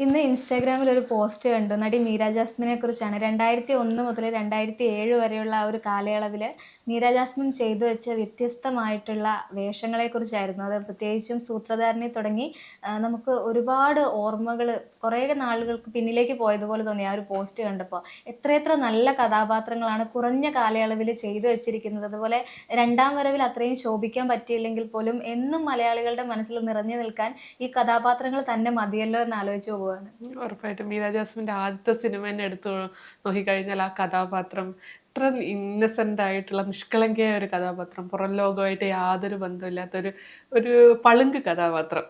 ഇന്ന് ഇൻസ്റ്റാഗ്രാമിൽ ഒരു പോസ്റ്റ് കണ്ടു. നടി മീര ജാസ്മിനെ കുറിച്ചാണ്. രണ്ടായിരത്തി ഒന്ന് മുതൽ രണ്ടായിരത്തി ഏഴ് വരെയുള്ള ആ ഒരു കാലയളവിൽ മീര ജാസ്മിൻ ചെയ്തു വെച്ച വ്യത്യസ്തമായിട്ടുള്ള വേഷങ്ങളെക്കുറിച്ചായിരുന്നു. അത് പ്രത്യേകിച്ചും സൂത്രധാരനെ തുടങ്ങി നമുക്ക് ഒരുപാട് ഓർമ്മകൾ കുറേ നാളുകൾക്ക് പിന്നിലേക്ക് പോയതുപോലെ തോന്നി ആ ഒരു പോസ്റ്റ് കണ്ടപ്പോൾ. എത്രയെത്ര നല്ല കഥാപാത്രങ്ങളാണ് കുറഞ്ഞ കാലയളവിൽ ചെയ്തു വെച്ചിരിക്കുന്നത്. അതുപോലെ രണ്ടാം വരവിൽ അത്രയും ശോഭിക്കാൻ പറ്റിയില്ലെങ്കിൽ പോലും എന്നും മലയാളികളുടെ മനസ്സിൽ നിറഞ്ഞു നിൽക്കാൻ ഈ കഥാപാത്രങ്ങൾ തന്നെ മതിയല്ലോ എന്ന് ആലോചിച്ച് പോവുകയാണ് ഉറപ്പായിട്ടും മീര ജാസ്മിന്റെ ആദ്യത്തെ സിനിമ തന്നെ എടുത്തു നോക്കിക്കഴിഞ്ഞാൽ ആ കഥാപാത്രം ഇത്ര ഇന്നസെന്റ് ആയിട്ടുള്ള നിഷ്കളങ്കയായ ഒരു കഥാപാത്രം. പുറം ലോകമായിട്ട് യാതൊരു ബന്ധമില്ലാത്തൊരു ഒരു പളുങ്ക് കഥാപാത്രം.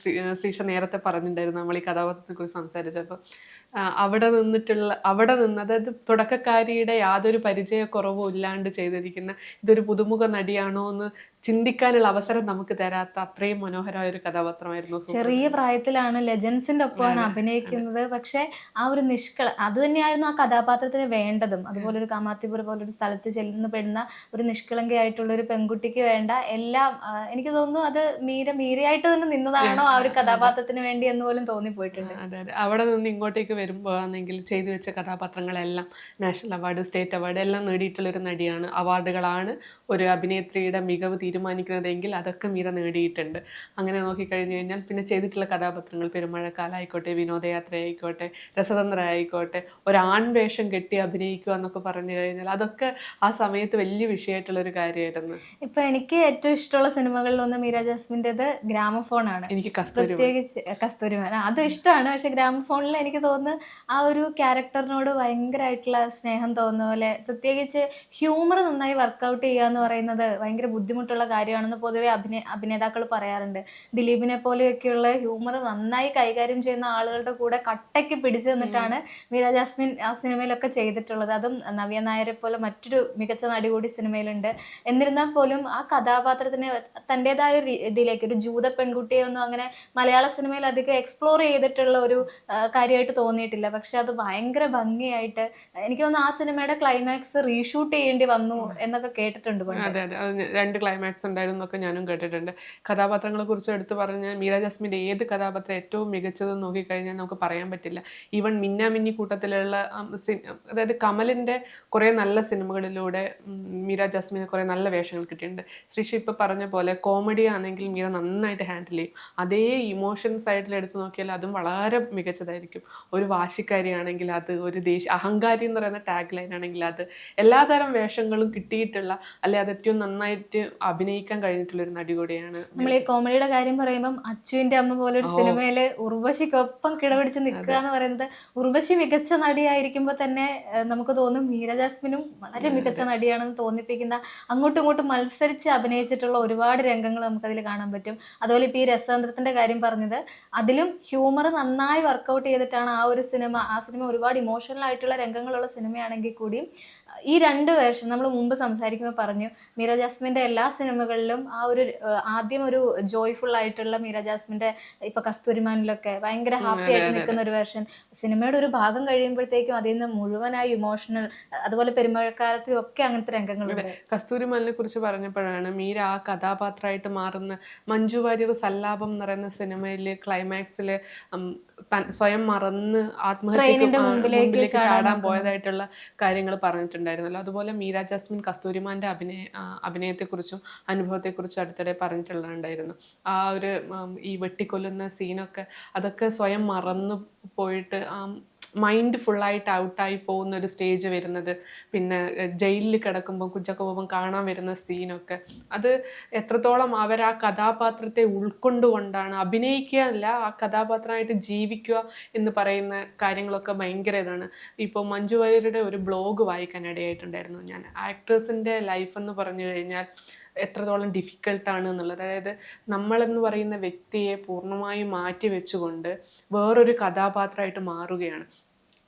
ശ്രീ ശ്രീഷ നേരത്തെ പറഞ്ഞിട്ടുണ്ടായിരുന്നു നമ്മൾ ഈ കഥാപാത്രത്തെ കുറിച്ച് സംസാരിച്ചപ്പോൾ അവിടെ നിന്നിട്ടുള്ള അവിടെ നിന്ന് അതായത് തുടക്കക്കാരിയുടെ യാതൊരു പരിചയക്കുറവും ഇല്ലാണ്ട് ചെയ്തിരിക്കുന്ന ഇതൊരു പുതുമുഖ നടിയാണോ എന്ന് ചിന്തിക്കാനുള്ള അവസരം നമുക്ക് തരാത്ത അത്രയും മനോഹരമായ ഒരു കഥാപാത്രമായിരുന്നു ചെറിയ പ്രായത്തിലാണ് ലെജൻസിന്റെ ഒപ്പമാണ് അഭിനയിക്കുന്നത്. പക്ഷെ ആ ഒരു നിഷ്കള അത് തന്നെയായിരുന്നു ആ കഥാപാത്രത്തിന് വേണ്ടതും. അതുപോലെ ഒരു കാമാത്തിപുര പോലൊരു സ്ഥലത്ത് ചെല്ലുന്ന പെടുന്ന ഒരു നിഷ്കളങ്കയായിട്ടുള്ള ഒരു പെൺകുട്ടിക്ക് വേണ്ട എല്ലാം എനിക്ക് തോന്നുന്നു അത് മീര മീരയായിട്ട് തന്നെ നിന്നതാണോ ആ ഒരു കഥാപാത്രത്തിന് വേണ്ടി എന്ന് പോലും തോന്നിപ്പോയിട്ടുണ്ട്. അതെ അതെ. അവിടെ നിന്ന് ഇങ്ങോട്ടേക്ക് വരുമ്പോഴാണെങ്കിൽ ചെയ്തു വെച്ച കഥാപാത്രങ്ങളെല്ലാം നാഷണൽ അവാർഡ് സ്റ്റേറ്റ് അവാർഡ് എല്ലാം നേടിയിട്ടുള്ള ഒരു നടിയാണ്. അവാർഡുകളാണ് ഒരു അഭിനേത്രിയുടെ മികവ് തീരുമാനിക്കുന്നതെങ്കിൽ അതൊക്കെ മീര നേടിയിട്ടുണ്ട്. അങ്ങനെ നോക്കിക്കഴിഞ്ഞു കഴിഞ്ഞാൽ പിന്നെ ചെയ്തിട്ടുള്ള കഥാപാത്രങ്ങൾ പെരുമഴക്കാലായിക്കോട്ടെ വിനോദയാത്ര ആയിക്കോട്ടെ രസതന്ത്ര ആയിക്കോട്ടെ ഒരു ആൺവേഷം കെട്ടി അഭിനയിക്കുക എന്നൊക്കെ പറഞ്ഞു കഴിഞ്ഞാൽ അതൊക്കെ ആ സമയത്ത് വലിയ വിഷയമായിട്ടുള്ള ഒരു കാര്യമായിരുന്നു. ഇപ്പൊ എനിക്ക് ഏറ്റവും ഇഷ്ടമുള്ള സിനിമകളിൽ ഒന്ന് മീര ജാസ്മിന്റെത് ഗ്രാമഫോൺ ആണ് എനിക്ക് കസ്തൂരി പ്രത്യേകിച്ച് കസ്തൂരിമാൻ അതും ഇഷ്ടമാണ്. പക്ഷെ ഗ്രാമഫോണിൽ എനിക്ക് തോന്നുന്നു ആ ഒരു ക്യാരക്ടറിനോട് ഭയങ്കരമായിട്ടുള്ള സ്നേഹം തോന്നുന്ന പോലെ പ്രത്യേകിച്ച് ഹ്യൂമർ നന്നായി വർക്കൗട്ട് ചെയ്യുക എന്ന് പറയുന്നത് ഭയങ്കര ബുദ്ധിമുട്ടുള്ള കാര്യമാണെന്ന് പൊതുവെ അഭിനയ അഭിനേതാക്കൾ പറയാറുണ്ട്. ദിലീപിനെ പോലെയൊക്കെയുള്ള ഹ്യൂമർ നന്നായി കൈകാര്യം ചെയ്യുന്ന ആളുകളുടെ കൂടെ കട്ടയ്ക്ക് പിടിച്ചു നിന്നിട്ടാണ് മീര ജാസ്മിൻ ആ സിനിമയിലൊക്കെ ചെയ്തിട്ടുള്ളത്. അതും നവ്യ നായരെ പോലെ മറ്റൊരു മികച്ച നടി കൂടി സിനിമയിലുണ്ട്. എന്നിരുന്നാൽ പോലും ആ കഥാപാത്രത്തിന് തന്റെതായ ഒരു രീതിയിലേക്ക് ഒരു ജൂത പെൺകുട്ടിയെ ഒന്നും അങ്ങനെ മലയാള സിനിമയിൽ അധികം എക്സ്പ്ലോർ ചെയ്തിട്ടുള്ള ഒരു കാര്യമായിട്ട് തോന്നിയിട്ടില്ല. പക്ഷെ അത് ഭയങ്കര ഭംഗിയായിട്ട് എനിക്ക് തോന്നുന്നു ആ സിനിമയുടെ ക്ലൈമാക്സ് റീഷൂട്ട് ചെയ്യേണ്ടി വന്നു എന്നൊക്കെ കേട്ടിട്ടുണ്ട് അതെ അത്. രണ്ട് ക്ലൈമാക്സ് ഉണ്ടായിരുന്നു എന്നൊക്കെ ഞാനും കേട്ടിട്ടുണ്ട്. കഥാപാത്രങ്ങളെ കുറിച്ച് എടുത്തു പറഞ്ഞാൽ മീര ജാസ്മിന്റെ ഏത് കഥാപാത്രം ഏറ്റവും മികച്ചതെന്ന് നോക്കിക്കഴിഞ്ഞാൽ നമുക്ക് പറയാൻ പറ്റില്ല. ഈവൻ മിന്ന മിന്നി കൂട്ടത്തിലുള്ള അതായത് കമലിന്റെ കുറേ നല്ല സിനിമകളിലൂടെ മീര ജാസ്മിന് കുറേ നല്ല വേഷങ്ങൾ കിട്ടിയിട്ടുണ്ട്. ശ്രീഷി ഇപ്പോൾ പറഞ്ഞ പോലെ കോമഡി ആണെങ്കിൽ മീര നന്നായിട്ട് ഹാൻഡിൽ ചെയ്യും. അതേ ഇമോഷൻ സൈഡിൽ എടുത്തു നോക്കിയാൽ അതും വളരെ മികച്ചതായിരിക്കും. ഒരു വാശിക്കാരിയാണെങ്കിൽ അത് ഒരു ദേശ അഹങ്കാരി എന്ന് പറയുന്ന ടാഗ് ലൈൻ ആണെങ്കിൽ അത് എല്ലാതരം വേഷങ്ങളും കിട്ടിയിട്ടുള്ള അല്ലെ അത് ഏറ്റവും നന്നായിട്ട് അഭിനയിക്കാൻ കഴിഞ്ഞിട്ടുള്ള ഒരു നടി കൂടിയാണ് നമ്മൾ ഈ കോമഡിയുടെ കാര്യം പറയുമ്പോൾ അച്ചുവിന്റെ അമ്മ പോലെ ഒരു സിനിമയിൽ ഉർവശിക്കൊപ്പം കിടപിടിച്ച് നിൽക്കുക എന്ന് പറയുന്നത് ഉർവശി മികച്ച നടിയായിരിക്കുമ്പോൾ തന്നെ നമുക്ക് തോന്നും മീര ജാസ്മിനും വളരെ മികച്ച നടിയാണെന്ന് തോന്നിപ്പിക്കുന്ന അങ്ങോട്ടും ഇങ്ങോട്ടും മത്സരിച്ച് അഭിനയിച്ചിട്ടുള്ള ഒരുപാട് രംഗങ്ങൾ നമുക്കതിൽ കാണാൻ പറ്റും. അതുപോലെ ഇപ്പൊ ഈ രസതന്ത്രത്തിന്റെ കാര്യം പറഞ്ഞത് അതിലും ഹ്യൂമർ നന്നായി വർക്കൗട്ട് ചെയ്തിട്ടാണ് ആ ഒരു സിനിമ ആ സിനിമ ഒരുപാട് ഇമോഷണൽ ആയിട്ടുള്ള രംഗങ്ങളുള്ള സിനിമയാണെങ്കിൽ കൂടിയും ഈ രണ്ട് വേർഷൻ നമ്മൾ മുമ്പ് സംസാരിക്കുമ്പോൾ പറഞ്ഞു മീര ജാസ്മിന്റെ എല്ലാ സിനിമകളിലും ആ ഒരു ആദ്യം ഒരു ജോയ്ഫുൾ ആയിട്ടുള്ള മീര ജാസ്മിന്റെ ഇപ്പൊ കസ്തൂരിമാനിലൊക്കെ ഭയങ്കര ഹാപ്പി ആയിട്ട് നിൽക്കുന്ന ഒരു വേർഷൻ സിനിമയുടെ ഒരു ഭാഗം കഴിയുമ്പോഴത്തേക്കും അതിൽ നിന്ന് മുഴുവനായി ഇമോഷണൽ അതുപോലെ പെരുമഴക്കാലത്തിലും ഒക്കെ അങ്ങനത്തെ രംഗങ്ങളുണ്ട്. കസ്തൂരിമാലിനെ കുറിച്ച് പറഞ്ഞപ്പോഴാണ് മീര ആ കഥാപാത്രമായിട്ട് മാറുന്ന മഞ്ജു വാര്യർ സല്ലാപം എന്ന് പറയുന്ന സിനിമയിൽ ക്ലൈമാക്സിൽ സ്വയം മറന്ന് ആത്മഹത്യക്ക് മുമ്പിലേക്ക് ചാടാൻ പോയതായിട്ടുള്ള കാര്യങ്ങൾ പറഞ്ഞിട്ടുണ്ടായിരുന്നല്ലോ. അതുപോലെ മീര ജാസ്മിൻ കസ്തൂരിമാന്റെ അഭിനയ അഭിനയത്തെക്കുറിച്ചും അനുഭവത്തെക്കുറിച്ചും അടുത്തിടെ പറഞ്ഞിട്ടുള്ളതുണ്ടായിരുന്നു ആ ഒരു ഈ വെട്ടിക്കൊല്ലുന്ന സീനൊക്കെ അതൊക്കെ സ്വയം മറന്നു പോയിട്ട് മൈൻഡ് ഫുള്ളായിട്ട് ഔട്ടായി പോകുന്ന ഒരു സ്റ്റേജ് വരുന്നത്. പിന്നെ ജയിലിൽ കിടക്കുമ്പോൾ കുഞ്ചക്കോപം കാണാൻ വരുന്ന സീനൊക്കെ. അത് എത്രത്തോളം അവർ ആ കഥാപാത്രത്തെ ഉൾക്കൊണ്ടുകൊണ്ടാണ് അഭിനയിക്കുക അല്ല ആ കഥാപാത്രമായിട്ട് ജീവിക്കുക എന്ന് പറയുന്ന കാര്യങ്ങളൊക്കെ ഭയങ്കര ഇതാണ്. ഇപ്പോൾ മഞ്ജു വാര്യരുടെ ഒരു ബ്ലോഗ് വായിക്കാൻ ഇടയായിട്ടുണ്ടായിരുന്നു ഞാൻ ആക്ട്രസിന്റെ ലൈഫ് എന്ന് പറഞ്ഞു കഴിഞ്ഞാൽ എത്രത്തോളം ഡിഫിക്കൽട്ടാണ് എന്നുള്ളത്. അതായത് നമ്മളെന്ന് പറയുന്ന വ്യക്തിയെ പൂർണമായും മാറ്റി വെച്ചുകൊണ്ട് വേറൊരു കഥാപാത്രമായിട്ട് മാറുകയാണ്.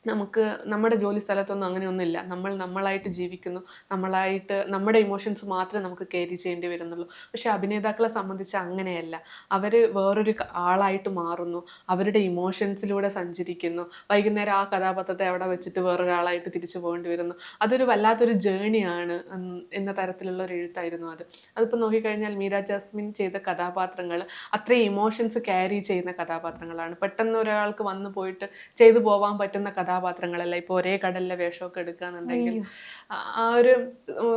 നമുക്ക് നമ്മുടെ ജോലി സ്ഥലത്തൊന്നും അങ്ങനെയൊന്നുമില്ല. നമ്മൾ നമ്മളായിട്ട് ജീവിക്കുന്നു. നമ്മളായിട്ട് നമ്മുടെ ഇമോഷൻസ് മാത്രമേ നമുക്ക് ക്യാരി ചെയ്യേണ്ടി വരുന്നുള്ളൂ. പക്ഷേ അഭിനേതാക്കളെ സംബന്ധിച്ച് അങ്ങനെയല്ല. അവർ വേറൊരു ആളായിട്ട് മാറുന്നു. അവരുടെ ഇമോഷൻസിലൂടെ സഞ്ചരിക്കുന്നു. വൈകുന്നേരം ആ കഥാപാത്രത്തെ അവിടെ വെച്ചിട്ട് വേറൊരാളായിട്ട് തിരിച്ചു പോകേണ്ടി വരുന്നു. അതൊരു വല്ലാത്തൊരു ജേണിയാണ് എന്ന തരത്തിലുള്ള ഒരു എഴുത്തായിരുന്നു അത്. അതിപ്പോൾ നോക്കിക്കഴിഞ്ഞാൽ മീര ജാസ്മിൻ ചെയ്ത കഥാപാത്രങ്ങൾ അത്രയും ഇമോഷൻസ് ക്യാരി ചെയ്യുന്ന കഥാപാത്രങ്ങളാണ്. പെട്ടെന്ന് ഒരാൾക്ക് വന്നു പോയിട്ട് ചെയ്തു പോവാൻ പറ്റുന്ന കഥാപാത്രങ്ങളല്ല ഇപ്പോൾ ഒരേ കടലിലെ വേഷമൊക്കെ എടുക്കുകയാണെന്നുണ്ടെങ്കിൽ ആ- ഒരു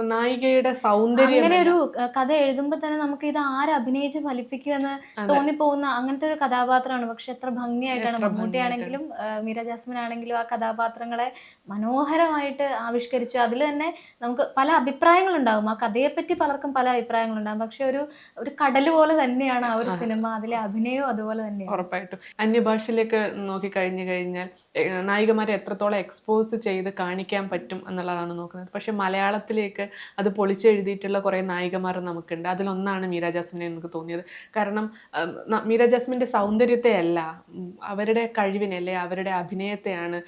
നായികയുടെ സൗന്ദര്യം അങ്ങനെ ഒരു കഥ എഴുതുമ്പോ തന്നെ നമുക്ക് ഇത് ആര് അഭിനയിച്ച് തോന്നി തോന്നിപ്പോകുന്ന അങ്ങനത്തെ ഒരു കഥാപാത്രമാണ്. പക്ഷെ എത്ര ഭംഗിയായിട്ടാണ് മമ്മൂട്ടി ആണെങ്കിലും മീര ജാസ്മിൻ ആണെങ്കിലും ആ കഥാപാത്രങ്ങളെ മനോഹരമായിട്ട് ആവിഷ്കരിച്ചു. അതിൽ തന്നെ നമുക്ക് പല അഭിപ്രായങ്ങളുണ്ടാവും. ആ കഥയെ പറ്റി പലർക്കും പല അഭിപ്രായങ്ങളുണ്ടാകും പക്ഷെ ഒരു ഒരു കടൽ പോലെ തന്നെയാണ് ആ ഒരു സിനിമ. അതിലെ അഭിനയവും അതുപോലെ തന്നെയാണ്. ഉറപ്പായിട്ടും. അന്യഭാഷയിലേക്ക് നോക്കി കഴിഞ്ഞു കഴിഞ്ഞാൽ നായികമാരെ എത്രത്തോളം എക്സ്പോസ് ചെയ്ത് കാണിക്കാൻ പറ്റും എന്നുള്ളതാണ് നോക്കുന്നത്. പക്ഷെ മലയാളത്തിലേക്ക് അത് പൊളിച്ചെഴുതിയിട്ടുള്ള കുറേ നായികമാർ നമുക്കുണ്ട്. അതിലൊന്നാണ് മീര ജാസ്മിനെ എനിക്ക് തോന്നിയത്. കാരണം മീര ജാസ്മിന്റെ സൗന്ദര്യത്തെ അല്ല അവരുടെ കഴിവിനെ അല്ലെ അവരുടെ അഭിനയത്തെയാണ്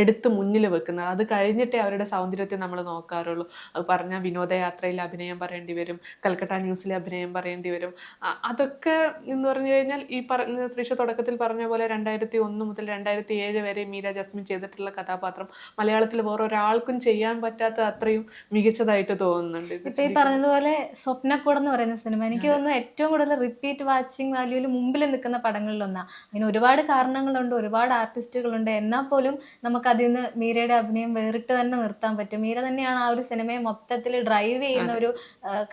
എടുത്ത് മുന്നിൽ വെക്കുന്നത്. അത് കഴിഞ്ഞിട്ടേ അവരുടെ സൗന്ദര്യത്തെ നമ്മൾ നോക്കാറുള്ളൂ. അത് പറഞ്ഞ വിനോദയാത്രയിൽ അഭിനയം പറയേണ്ടി വരും കൽക്കട്ട ന്യൂസിലെ അഭിനയം പറയേണ്ടി വരും. അതൊക്കെ എന്ന് പറഞ്ഞു കഴിഞ്ഞാൽ ഈ പറഞ്ഞ ശ്രീഷ തുടക്കത്തിൽ പറഞ്ഞ പോലെ രണ്ടായിരത്തി ഒന്ന് മുതൽ രണ്ടായിരത്തി ഏഴ് വരെ മീര ജസ്മിൻ ചെയ്തിട്ടുള്ള കഥാപാത്രം മലയാളത്തിൽ വേറെ ഒരാൾക്കും ചെയ്യാൻ പറ്റാത്ത അത്രയും മികച്ചതായിട്ട് തോന്നുന്നുണ്ട് ഇപ്പൊ ഈ പറഞ്ഞതുപോലെ സ്വപ്നക്കൂടം എന്ന് പറയുന്ന സിനിമ എനിക്ക് തോന്നുന്നു ഏറ്റവും കൂടുതൽ റിപ്പീറ്റ് വാച്ചിങ് വാല്യൂവിൽ മുമ്പിൽ നിൽക്കുന്ന പടങ്ങളിലൊന്നാണ് അതിന് ഒരുപാട് കാരണങ്ങളുണ്ട് ഒരുപാട് ആർട്ടിസ്റ്റുകളുണ്ട്. എന്നാൽ പോലും നമുക്ക് അതിൽ നിന്ന് മീരയുടെ അഭിനയം വേറിട്ട് തന്നെ നിർത്താൻ പറ്റും. മീര തന്നെയാണ് ആ ഒരു സിനിമയെ മൊത്തത്തിൽ ഡ്രൈവ് ചെയ്യുന്ന ഒരു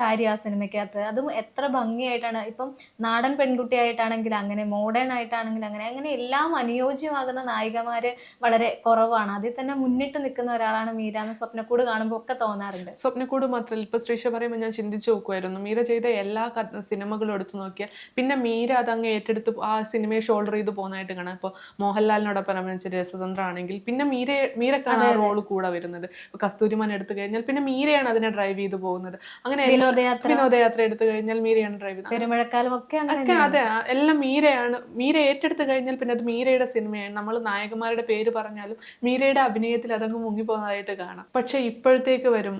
കാര്യം ആ സിനിമയ്ക്കകത്ത്. അതും എത്ര ഭംഗിയായിട്ടാണ്. ഇപ്പം നാടൻ പെൺകുട്ടിയായിട്ടാണെങ്കിൽ അങ്ങനെ മോഡേൺ ആയിട്ടാണെങ്കിൽ അങ്ങനെ അങ്ങനെ എല്ലാം അനുയോജ്യമാകുന്ന നായികമാര് വളരെ കുറവാണ്. അതിൽ തന്നെ മുന്നിട്ട് നിൽക്കുന്ന ഒരാളാണ് മീര എന്ന് സ്വപ്നക്കൂട് കാണുമ്പോൾ ഒക്കെ തോന്നാറുണ്ട്. സ്വപ്നക്കൂട് മാത്രമല്ല ഇപ്പൊ ശ്രീഷ പറയുമ്പോൾ ഞാൻ ചിന്തിച്ചു നോക്കുമായിരുന്നു മീര ചെയ്ത എല്ലാ സിനിമകളും എടുത്തു നോക്കിയാൽ പിന്നെ മീര അതങ്ങ് ഏറ്റെടുത്ത് ആ സിനിമയെ ഷോൾഡർ ചെയ്ത് പോകുന്നതായിട്ട് കാണാം. ഇപ്പോൾ മോഹൻലാലിനോടൊപ്പം അഭിനയിച്ച രസതന്ത്രമാണെങ്കിൽ പിന്നെ മീര മീരക്കാണ് ആ റോൾ കൂടെ വരുന്നത്. ഇപ്പൊ കസ്തൂരിമാൻ എടുത്തു കഴിഞ്ഞാൽ പിന്നെ മീരയാണ് അതിനെ ഡ്രൈവ് ചെയ്ത് പോകുന്നത്. അങ്ങനെ വിനോദയാത്ര. എടുത്തു കഴിഞ്ഞാൽ മീരയാണ് ഡ്രൈവ് ചെയ്യുന്നത് പെരുമഴക്കാലം ഒക്കെ അതെ എല്ലാം മീരയാണ്. മീര ഏറ്റെടുത്തു കഴിഞ്ഞാൽ പിന്നെ അത് മീരയുടെ സിനിമയാണ്. നമ്മൾ നായകന്മാരുടെ പേര് പറഞ്ഞാലും മീരയുടെ അഭിനയത്തിൽ അതങ്ങ് മുങ്ങിപ്പോകുന്നതായിട്ട് കാണാം. പക്ഷെ ഇപ്പോഴത്തേക്ക് വരും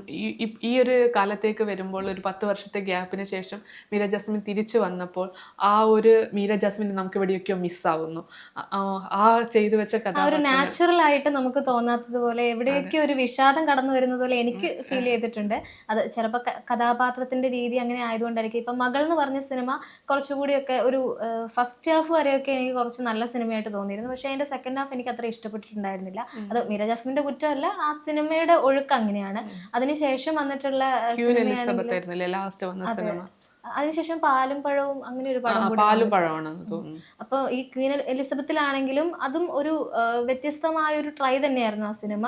ഈ ഒരു കാലത്തേക്ക് വരുമ്പോൾ ഒരു പത്ത് വർഷത്തെ ഗ്യാപ്പിന് ശേഷം മീര ജസ്മിൻ തിരിച്ചു വന്നപ്പോൾ ആ ഒരു മീര ജസ്മിൻ നമുക്ക് എവിടെയൊക്കെയോ മിസ്സാവുന്നു ആ- ചെയ്തു വെച്ച കഥ നാച്ചുറൽ ആയിട്ട് നമുക്ക് തോന്നാത്തതുപോലെ എവിടെയൊക്കെ ഒരു വിഷാദം കടന്നു വരുന്നത് പോലെ എനിക്ക് ഫീൽ ചെയ്തിട്ടുണ്ട്. അത് ചിലപ്പോൾ കഥാപാത്രത്തിന്റെ രീതി അങ്ങനെ ആയതുകൊണ്ടായിരിക്കും. ഇപ്പൊ മകൾ എന്ന് പറഞ്ഞ സിനിമ കുറച്ചുകൂടിയൊക്കെ ഒരു ഫസ്റ്റ് ഹാഫ് വരെയൊക്കെ എനിക്ക് കുറച്ച് നല്ല സിനിമയായിട്ട് തോന്നിയിരുന്നു. പക്ഷേ അതിന്റെ സെക്കൻഡ് ഹാഫ് എനിക്ക് അത്ര ഇഷ്ടപ്പെട്ടിട്ടുണ്ടായിരുന്നില്ല. അത് മീര ജാസ്മിന്റെ കുറ്റമല്ല ആ സിനിമയുടെ ഒഴുക്ക് അങ്ങനെയാണ്. അതിനുശേഷം വന്നിട്ടുള്ള ലാസ്റ്റ് വന്ന സിനിമ? അതിനുശേഷം പാലും പഴവും അങ്ങനെ ഒരു പടം കൂടി പാലും പഴമാണെന്ന് തോന്നുന്നു. അപ്പോൾ ഈ ക്വീൻ എലിസബത്തിലാണെങ്കിലും അതും ഒരു വ്യത്യസ്തമായ ഒരു ട്രൈ തന്നെയായിരുന്നു ആ സിനിമ.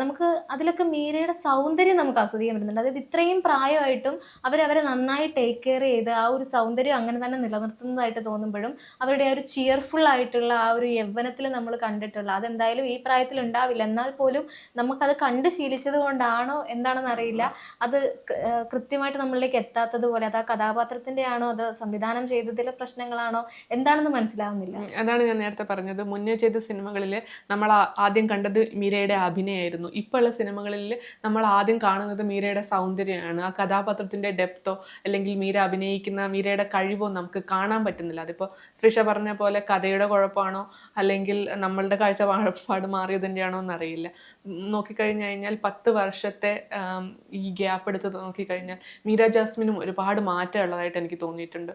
നമുക്ക് അതിലൊക്കെ മീരയുടെ സൗന്ദര്യം നമുക്ക് ആസ്വദിക്കാൻ പറ്റുന്നുണ്ട്. അതായത് ഇത്രയും പ്രായമായിട്ടും അവരവരെ നന്നായി ടേക്ക് കെയർ ചെയ്ത് ആ ഒരു സൗന്ദര്യം അങ്ങനെ തന്നെ നിലനിർത്തുന്നതായിട്ട് തോന്നുമ്പോഴും അവരുടെ ആ ഒരു ചിയർഫുൾ ആയിട്ടുള്ള ആ ഒരു യൗവനത്തിൽ നമ്മൾ കണ്ടിട്ടുള്ള അതെന്തായാലും ഈ പ്രായത്തിൽ ഉണ്ടാവില്ല. എന്നാൽ പോലും നമുക്കത് കണ്ട് ശീലിച്ചത് കൊണ്ടാണോ എന്താണെന്ന് അറിയില്ല. അത് കൃത്യമായിട്ട് നമ്മളിലേക്ക് എത്താത്തത് പോലെ അത് ആ കഥാപാത്രത്തിന്റെ ആണോ അത്? സംവിധാനം ചെയ്തതിലെ പ്രശ്നങ്ങളാണോ? എന്താണെന്ന് മനസ്സിലാവുന്നില്ല. അതാണ് ഞാൻ നേരത്തെ പറഞ്ഞത്. മുന്നേ ചെയ്ത സിനിമകളിൽ നമ്മൾ ആദ്യം കണ്ടത് മീരയുടെ അഭിനയമായിരുന്നു ഇപ്പോൾ ഉള്ള സിനിമകളിൽ നമ്മൾ ആദ്യം കാണുന്നത് മീരയുടെ സൗന്ദര്യമാണ്. ആ കഥാപാത്രത്തിന്റെ ഡെപ്തോ അല്ലെങ്കിൽ മീര അഭിനയിക്കുന്ന മീരയുടെ കഴിവോ നമുക്ക് കാണാൻ പറ്റുന്നില്ല. അതിപ്പോ ശ്രീഷ പറഞ്ഞ പോലെ കഥയുടെ കുഴപ്പമാണോ? അല്ലെങ്കിൽ നമ്മളുടെ കാഴ്ചപ്പാട് മാറിയതിന്റെയാണോ എന്നറിയില്ല. നോക്കിക്കഴിഞ്ഞു കഴിഞ്ഞാൽ പത്ത് വർഷത്തെ ഈ ഗ്യാപ്പ് എടുത്ത് നോക്കിക്കഴിഞ്ഞാൽ മീര ജാസ്മിനും ഒരുപാട് മാറ്റം ഉള്ളതായിട്ട് എനിക്ക് തോന്നിയിട്ടുണ്ട്.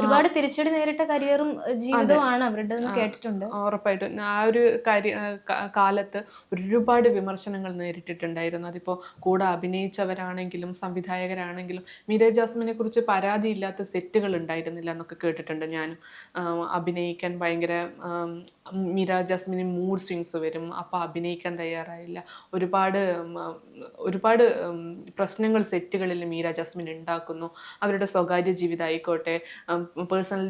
ഒരുപാട് തിരിച്ചടി നേരിട്ട കരിയറും ജീവിതവുമാണ് അവരുടെ കേട്ടിട്ടുണ്ട്. ഉറപ്പായിട്ടും. ആ ഒരു കാര്യ കാലത്ത് ഒരുപാട് വിമർശനങ്ങൾ നേരിട്ടിട്ടുണ്ടായിരുന്നു. അതിപ്പോ കൂടെ അഭിനയിച്ചവരാണെങ്കിലും സംവിധായകരാണെങ്കിലും മീര ജാസ്മിനെ കുറിച്ച് പരാതിയില്ലാത്ത സെറ്റുകൾ ഉണ്ടായിരുന്നില്ല എന്നൊക്കെ കേട്ടിട്ടുണ്ട് ഞാനും. അഭിനയിക്കാൻ ഭയങ്കര മീര ജാസ്മിന് മൂഡ് സ്വിങ്സ് വരും അപ്പോൾ അഭിനയിക്കാൻ തയ്യാറായില്ല. ഒരുപാട് ഒരുപാട് പ്രശ്നങ്ങൾ സെറ്റുകളിൽ മീര ജാസ്മിൻ ഉണ്ടാക്കുന്നു. അവരുടെ സ്വകാര്യ ജീവിതം ആയിക്കോട്ടെ പേഴ്സണൽ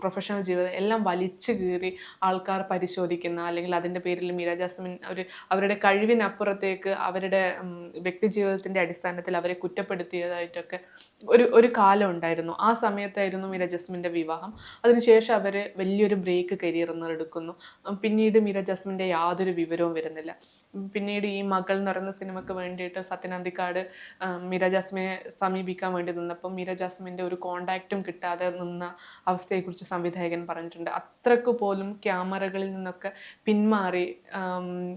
പ്രൊഫഷണൽ ജീവിതം എല്ലാം വലിച്ചു കീറി ആൾക്കാർ പരിശോധിക്കുന്ന അല്ലെങ്കിൽ അതിന്റെ പേരിൽ മീര ജാസ്മിൻ അവർ അവരുടെ കഴിവിനപ്പുറത്തേക്ക് അവരുടെ വ്യക്തി ജീവിതത്തിന്റെ അടിസ്ഥാനത്തിൽ അവരെ കുറ്റപ്പെടുത്തിയതായിട്ടൊക്കെ ഒരു ഒരു കാലം ഉണ്ടായിരുന്നു. ആ സമയത്തായിരുന്നു മീര ജസ്മിന്റെ വിവാഹം. അതിനുശേഷം അവർ വലിയൊരു ബ്രേക്ക് കരിയർ എടുക്കുന്നു പിന്നീട് മീര ജസ്മിന്റെ യാതൊരു വിവരവും വരുന്നില്ല. പിന്നീട് ഈ മകൾ എന്ന് പറയുന്ന സിനിമയ്ക്ക് വേണ്ടിയിട്ട് സത്യനന്ദിക്കാട് മീര ജാസ്മിനെ സമീപിക്കാൻ വേണ്ടി നിന്നപ്പം മീര ജാസ്മിന്റെ ഒരു കോണ്ടാക്റ്റും കിട്ടാതെ നിന്ന അവസ്ഥയെക്കുറിച്ച് സംവിധായകൻ പറഞ്ഞിട്ടുണ്ട്. അത്രയ്ക്ക് പോലും ക്യാമറകളിൽ നിന്നൊക്കെ പിന്മാറി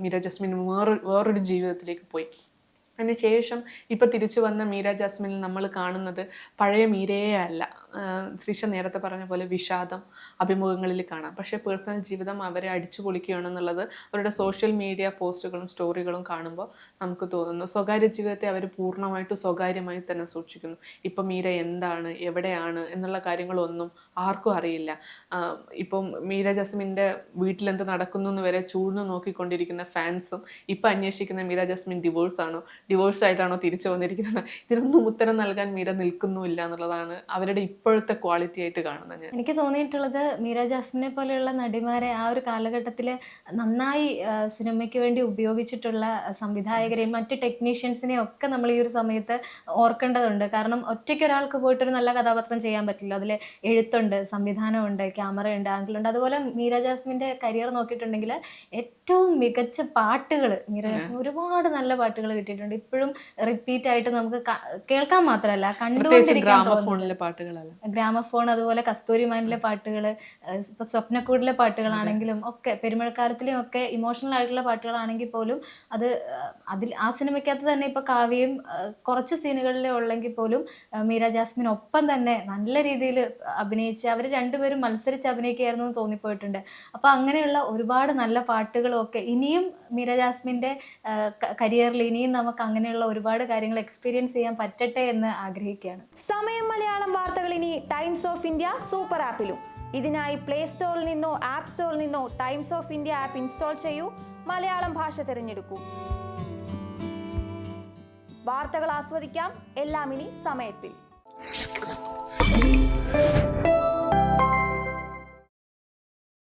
മീര ജസ്മിൻ വേറൊരു വേറൊരു ജീവിതത്തിലേക്ക് പോയി. അതിനുശേഷം ഇപ്പോൾ തിരിച്ചു വന്ന മീര ജാസ്മിനിൽ നമ്മൾ കാണുന്നത് പഴയ മീരയെ അല്ല. ശ്രീഷ നേരത്തെ പറഞ്ഞ പോലെ വിഷാദം അഭിമുഖങ്ങളിൽ കാണാം. പക്ഷേ പേഴ്സണൽ ജീവിതം അവരെ അടിച്ചു പൊളിക്കുകയാണെന്നുള്ളത് അവരുടെ സോഷ്യൽ മീഡിയ പോസ്റ്റുകളും സ്റ്റോറികളും കാണുമ്പോൾ നമുക്ക് തോന്നുന്നു. സ്വകാര്യ ജീവിതത്തെ അവർ പൂർണമായിട്ട് സ്വകാര്യമായി തന്നെ സൂക്ഷിക്കുന്നു. ഇപ്പം മീര എന്താണ് എവിടെയാണ് എന്നുള്ള കാര്യങ്ങളൊന്നും ആർക്കും അറിയില്ല. ഇപ്പം മീര ജസ്മിന്റെ വീട്ടിലെന്ത് നടക്കുന്നു എന്ന് വരെ ചൂഴ്ന്നു നോക്കിക്കൊണ്ടിരിക്കുന്ന ഫാൻസും ഇപ്പം അന്വേഷിക്കുന്ന മീര ജസ്മിൻ ഡിവോഴ്സ് ആണോ ഡിവോഴ്സ് ആയിട്ടാണോ തിരിച്ചു വന്നിരിക്കുന്നത്? ഇതിനൊന്നും ഉത്തരം നൽകാൻ മീര നിൽക്കുന്നുമില്ല എന്നുള്ളതാണ് അവരുടെ ഇപ്പോഴത്തെ ക്വാളിറ്റി ആയിട്ട് കാണുന്നത് ഞാൻ. എനിക്ക് തോന്നിയിട്ടുള്ളത് മീര ജാസ്മിനെ പോലെയുള്ള നടിമാരെ ആ ഒരു കാലഘട്ടത്തിൽ നന്നായി സിനിമയ്ക്ക് വേണ്ടി ഉപയോഗിച്ചിട്ടുള്ള സംവിധായകരെയും മറ്റ് ടെക്നീഷ്യൻസിനെയും ഒക്കെ നമ്മൾ ഈ ഒരു സമയത്ത് ഓർക്കേണ്ടതുണ്ട്. കാരണം ഒറ്റയ്ക്ക് ഒരാൾക്ക് പോയിട്ടൊരു നല്ല കഥാപാത്രം ചെയ്യാൻ പറ്റില്ല. അതിൽ എഴുത്തുണ്ട് സംവിധാനമുണ്ട് ക്യാമറയുണ്ട് ആംഗിളുണ്ട് അതുപോലെ മീര ജാസ്മിന്റെ കരിയർ നോക്കിയിട്ടുണ്ടെങ്കിൽ ഏറ്റവും മികച്ച പാട്ടുകൾ മീര ജാസ്മിൻ ഒരുപാട് നല്ല പാട്ടുകൾ കിട്ടിയിട്ടുണ്ട്. ഇപ്പോഴും റിപ്പീറ്റ് ആയിട്ട് നമുക്ക് കേൾക്കാൻ മാത്രമല്ല കണ്ടുകൊണ്ടിരിക്കാൻ പാട്ടുകളല്ല? ഗ്രാമഫോൺ അതുപോലെ കസ്തൂരിമാനിലെ പാട്ടുകൾ ഇപ്പൊ സ്വപ്നക്കൂടിലെ പാട്ടുകളാണെങ്കിലും ഒക്കെ പെരുമഴക്കാലത്തിലും ഒക്കെ ഇമോഷണൽ ആയിട്ടുള്ള പാട്ടുകളാണെങ്കിൽ പോലും അത് അതിൽ ആ സിനിമയ്ക്കകത്ത് തന്നെ ഇപ്പൊ കാവ്യയും കുറച്ച് സീനുകളിലേ ഉള്ളെങ്കിൽ പോലും മീര ജാസ്മിൻ ഒപ്പം തന്നെ നല്ല രീതിയിൽ അഭിനയിച്ച് അവർ രണ്ടുപേരും മത്സരിച്ച് അഭിനയിക്കുകയായിരുന്നു എന്ന് തോന്നിപ്പോയിട്ടുണ്ട്. അപ്പൊ അങ്ങനെയുള്ള ഒരുപാട് നല്ല പാട്ടുകളൊക്കെ ഇനിയും മീര ജാസ്മിന്റെ കരിയറിൽ ഇനിയും നമുക്ക് അങ്ങനെയുള്ള ഒരുപാട് കാര്യങ്ങൾ എക്സ്പീരിയൻസ് ചെയ്യാൻ പറ്റട്ടെ എന്ന് ആഗ്രഹിക്കുകയാണ്. സമയം മലയാളം വാർത്തകൾ ഇനി ടൈംസ് ഓഫ് ഇന്ത്യ സൂപ്പർ ആപ്പിലും ഇതിനായി പ്ലേ സ്റ്റോറിൽ നിന്നോ ആപ്പ് സ്റ്റോറിൽ നിന്നോ Times of India app install ചെയ്യൂ. മലയാളം ഭാഷ തിരഞ്ഞെടുക്കൂ. വാർത്തകൾ ആസ്വദിക്കാം. എല്ലാം ഇനി സമയത്തിൽ.